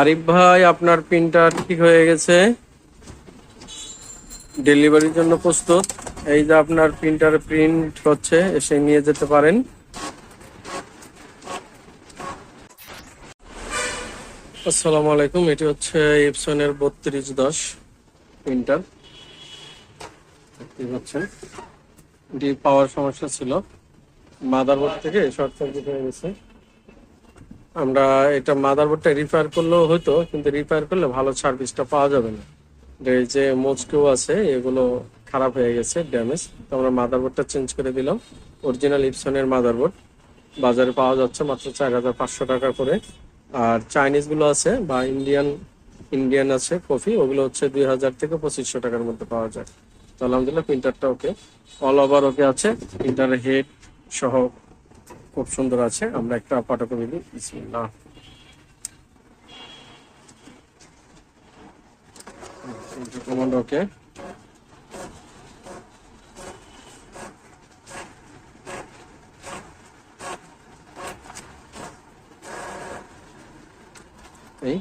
আরিফ ভাই, আপনার প্রিন্টার ঠিক হয়ে গেছে। ডেলিভারির জন্য প্রস্তুত। এই যে আপনার প্রিন্টার প্রিন্ট হচ্ছে, এসে নিয়ে যেতে পারেন। আসসালামু আলাইকুম, এটি হচ্ছে ইপসনের বত্রিশ দশ প্রিন্টার দেখতে এটি পাওয়ার সমস্যা ছিল। মাদারবোর্ড থেকে শর্ট সার্কিট হয়ে গেছে। আমরা এটা মাদারবোর্ডটা রিপেয়ার করলেও হতো কিন্তু রিপেয়ার করলে ভালো সার্ভিসটা পাওয়া যাবে না। এই যে মোজকেও আছে, এগুলো খারাপ হয়ে গেছে ড্যামেজ তো আমরা মাদারবোর্ডটা চেঞ্জ করে দিলাম। অরিজিনাল ইপসনের মাদারবোর্ড বাজারে পাওয়া যাচ্ছে মাত্র চার হাজার পাঁচশো টাকা করে। আর চাইনিজগুলো আছে, বা ইন্ডিয়ান ইন্ডিয়ান আছে কফি ওগুলো হচ্ছে দুই হাজার থেকে পঁচিশশো টাকার মধ্যে পাওয়া যায়। তো আলহামদুলিল্লাহ প্রিন্টারটা ওকে অল ওভার ওকে আছে। প্রিন্টারের হেড সহ খুব সুন্দর আছে। আমরা একটা ফটোকপি দিই। এই,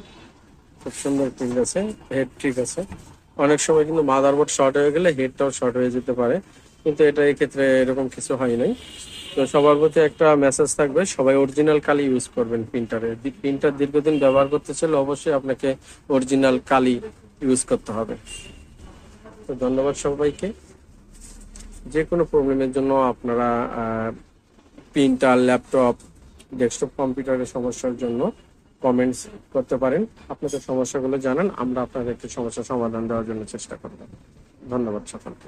খুব সুন্দর প্রিন্ট আছে। হেড ঠিক আছে। অনেক সময় কিন্তু মাদারবোর্ড শর্ট হয়ে গেলে হেডটাও শর্ট হয়ে যেতে পারে। কিন্তু এটা এক্ষেত্রে এরকম কিছু হয় নাই। তো সবার প্রতি একটা মেসেজ থাকবে, সবাই অরিজিনাল কালি ইউজ করবেন প্রিন্টারে প্রিন্টার দীর্ঘদিন ব্যবহার করতে চাইলে অবশ্যই আপনাকে অরিজিনাল কালি ইউজ করতে হবে। তো ধন্যবাদ সবাইকে। যে কোনো প্রবলেমের জন্য আপনারা প্রিন্টার ল্যাপটপ ডেস্কটপ কম্পিউটারের সমস্যার জন্য কমেন্টস করতে পারেন। আপনাদের সমস্যাগুলো জানান, আমরা আপনাদেরকে সমস্যার সমাধান দেওয়ার জন্য চেষ্টা করব। ধন্যবাদ সকলকে।